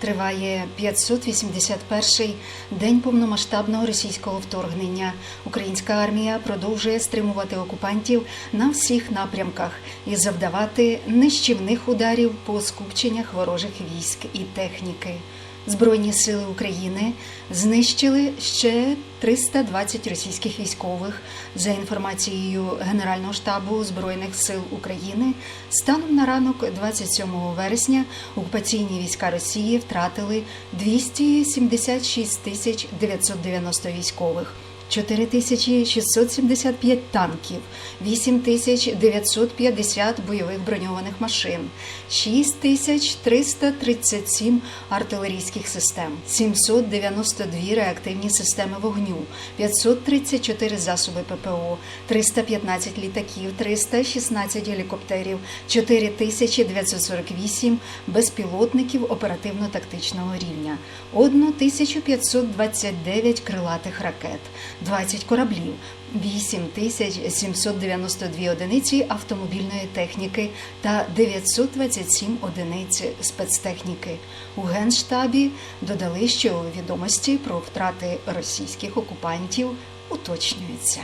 Триває 581-й день повномасштабного російського вторгнення. Українська армія продовжує стримувати окупантів на всіх напрямках і завдавати нищівних ударів по скупченнях ворожих військ і техніки. Збройні сили України знищили ще 320 російських військових. За інформацією Генерального штабу Збройних сил України, станом на ранок 27 вересня окупаційні війська Росії втратили 276 тисяч 990 військових. 4675 танків, 8950 бойових броньованих машин, 6337 артилерійських систем, 792 реактивні системи вогню, 534 засоби ППО, 315 літаків, 316 гелікоптерів, 4948 безпілотників оперативно-тактичного рівня, 1529 крилатих ракет. 20 кораблів, 8792 одиниці автомобільної техніки та 927 одиниць спецтехніки. У Генштабі додали, що відомості про втрати російських окупантів уточнюються.